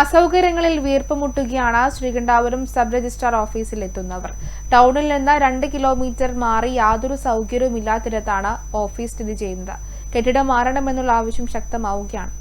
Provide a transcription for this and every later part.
അസൗകര്യങ്ങളിൽ വീർപ്പുമുട്ടുകയാണ് Sreekandapuram sub registrar ഓഫീസിൽ എത്തുന്നവർ ടൗണിൽ നിന്ന് രണ്ട് കിലോമീറ്റർ മാറി യാതൊരു സൗകര്യവും ഇല്ലാത്തിടത്താണ് ഓഫീസ് സ്ഥിതി ചെയ്യുന്നത്. കെട്ടിടം മാറണമെന്നുള്ള ആവശ്യം ശക്തമാവുകയാണ്.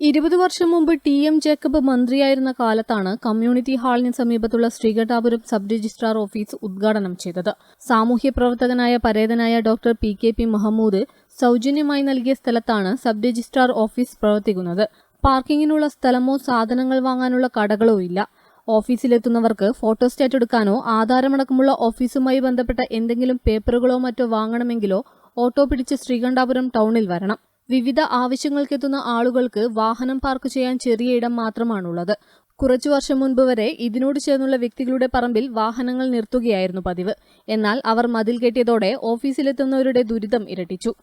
ഇരുപത് വർഷം മുമ്പ് ടി എം ജേക്കബ് മന്ത്രിയായിരുന്ന കാലത്താണ് കമ്മ്യൂണിറ്റി ഹാളിന് സമീപത്തുള്ള ശ്രീകണ്ഠാപുരം സബ് രജിസ്ട്രാർ ഓഫീസ് ഉദ്ഘാടനം ചെയ്തത്. സാമൂഹ്യ പ്രവർത്തകനായ പരേതനായ doctor P K P Mahmood സൗജന്യമായി നൽകിയ സ്ഥലത്താണ് സബ് രജിസ്ട്രാർ ഓഫീസ് പ്രവർത്തിക്കുന്നത്. പാർക്കിങ്ങിനുള്ള സ്ഥലമോ സാധനങ്ങൾ വാങ്ങാനുള്ള കടകളോ ഇല്ല. ഓഫീസിലെത്തുന്നവർക്ക് ഫോട്ടോസ്റ്റാറ്റ് എടുക്കാനോ ആധാരമടക്കമുള്ള ഓഫീസുമായി ബന്ധപ്പെട്ട എന്തെങ്കിലും പേപ്പറുകളോ മറ്റോ വാങ്ങണമെങ്കിലോ ഓട്ടോ പിടിച്ച് ശ്രീകണ്ഠാപുരം ടൗണിൽ വരണം. വിവിധ ആവശ്യങ്ങൾക്കെത്തുന്ന ആളുകൾക്ക് വാഹനം പാർക്ക് ചെയ്യാൻ ചെറിയ ഇടം മാത്രമാണുള്ളത്. കുറച്ചു വർഷം മുൻപ് വരെ ഇതിനോട് ചേർന്നുള്ള വ്യക്തികളുടെ പറമ്പിൽ വാഹനങ്ങൾ നിർത്തുകയായിരുന്നു പതിവ്. എന്നാൽ അവർ മതിൽ കെട്ടിയതോടെ ഓഫീസിലെത്തുന്നവരുടെ ദുരിതം ഇരട്ടിച്ചു.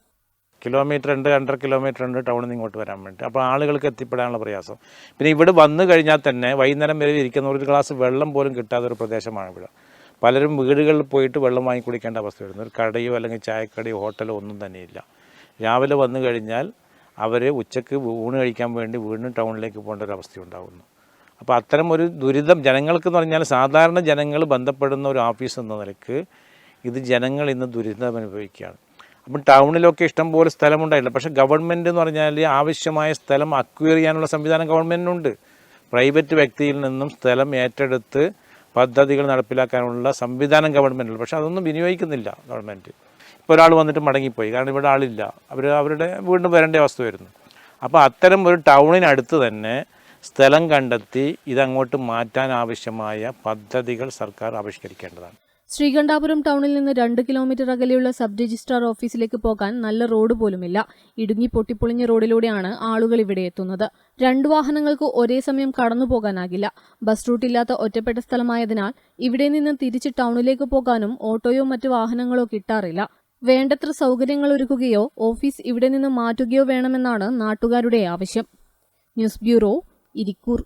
കിലോമീറ്റർ ഉണ്ട് രണ്ടര കിലോമീറ്റർ ഉണ്ട് ടൗണിൽ നിന്ന് ഇങ്ങോട്ട് വരാൻ വേണ്ടി. അപ്പോൾ ആളുകൾക്ക് എത്തിപ്പെടാനുള്ള പ്രയാസം. പിന്നെ ഇവിടെ വന്നു കഴിഞ്ഞാൽ തന്നെ വൈകുന്നേരം വരെ ഇരിക്കുന്ന ഒരു ഗ്ലാസ് വെള്ളം പോലും കിട്ടാത്ത ഒരു പ്രദേശമാണ് ഇവിടെ. പലരും വീടുകളിൽ പോയിട്ട് വെള്ളം വാങ്ങി കുടിക്കേണ്ട അവസ്ഥ വരുന്നു. ഒരു കടയോ അല്ലെങ്കിൽ ചായക്കടയോ ഹോട്ടലോ ഒന്നും തന്നെയില്ല രാവിലെ വന്നു കഴിഞ്ഞാൽ അവർ ഉച്ചയ്ക്ക് ഊണ് കഴിക്കാൻ വേണ്ടി വീണ്ടും ടൗണിലേക്ക് പോകേണ്ട ഒരു അവസ്ഥ ഉണ്ടാകുന്നു അപ്പോൾ അത്തരം ഒരു ദുരിതം ജനങ്ങൾക്ക് എന്ന് പറഞ്ഞാൽ സാധാരണ ജനങ്ങൾ ബന്ധപ്പെടുന്ന ഒരു ഓഫീസ് എന്ന നിലയ്ക്ക് ഇത് ജനങ്ങൾ ഇന്ന് ദുരിതം അനുഭവിക്കുകയാണ്. അപ്പം ടൗണിലൊക്കെ ഇഷ്ടംപോലെ സ്ഥലമുണ്ടായിട്ടില്ല പക്ഷേ ഗവൺമെന്റ് എന്ന് പറഞ്ഞാൽ ആവശ്യമായ സ്ഥലം അക്വയർ ചെയ്യാനുള്ള സംവിധാനം ഗവൺമെന്റിനുണ്ട് പ്രൈവറ്റ് വ്യക്തിയിൽ നിന്നും സ്ഥലം ഏറ്റെടുത്ത് പദ്ധതികൾ നടപ്പിലാക്കാനുള്ള സംവിധാനം ഗവൺമെന്റിൽ പക്ഷേ അതൊന്നും വിനിയോഗിക്കുന്നില്ല ഗവൺമെന്റ് ഇപ്പോൾ ഒരാൾ വന്നിട്ട് മടങ്ങിപ്പോയി. കാരണം ഇവിടെ ആളില്ല. അവർ അവരുടെ വീണ്ടും വരേണ്ട അവസ്ഥ വരുന്നു. അപ്പോൾ അത്തരം ഒരു ടൗണിനടുത്ത് തന്നെ സ്ഥലം കണ്ടെത്തി ഇതങ്ങോട്ട് മാറ്റാൻ ആവശ്യമായ പദ്ധതികൾ സർക്കാർ ആവിഷ്കരിക്കേണ്ടതാണ്. ശ്രീകണ്ഠാപുരം ടൗണിൽ നിന്ന് രണ്ട് കിലോമീറ്റർ അകലെയുള്ള സബ് രജിസ്ട്രാർ ഓഫീസിലേക്ക് പോകാൻ നല്ല റോഡ് പോലുമില്ല. ഇടുങ്ങി പൊട്ടിപ്പൊളിഞ്ഞ റോഡിലൂടെയാണ് ആളുകൾ ഇവിടെ എത്തുന്നത്. രണ്ട് വാഹനങ്ങൾക്ക് ഒരേ സമയം കടന്നു പോകാനാകില്ല. ബസ് റൂട്ടില്ലാത്ത ഒറ്റപ്പെട്ട സ്ഥലമായതിനാൽ ഇവിടെ നിന്ന് തിരിച്ച് ടൗണിലേക്ക് പോകാനും ഓട്ടോയോ മറ്റു വാഹനങ്ങളോ കിട്ടാറില്ല. വേണ്ടത്ര സൗകര്യങ്ങൾ ഒരുക്കുകയോ ഓഫീസ് ഇവിടെ നിന്ന് മാറ്റുകയോ വേണമെന്നാണ് നാട്ടുകാരുടെ ആവശ്യം. News bureau Irikkur.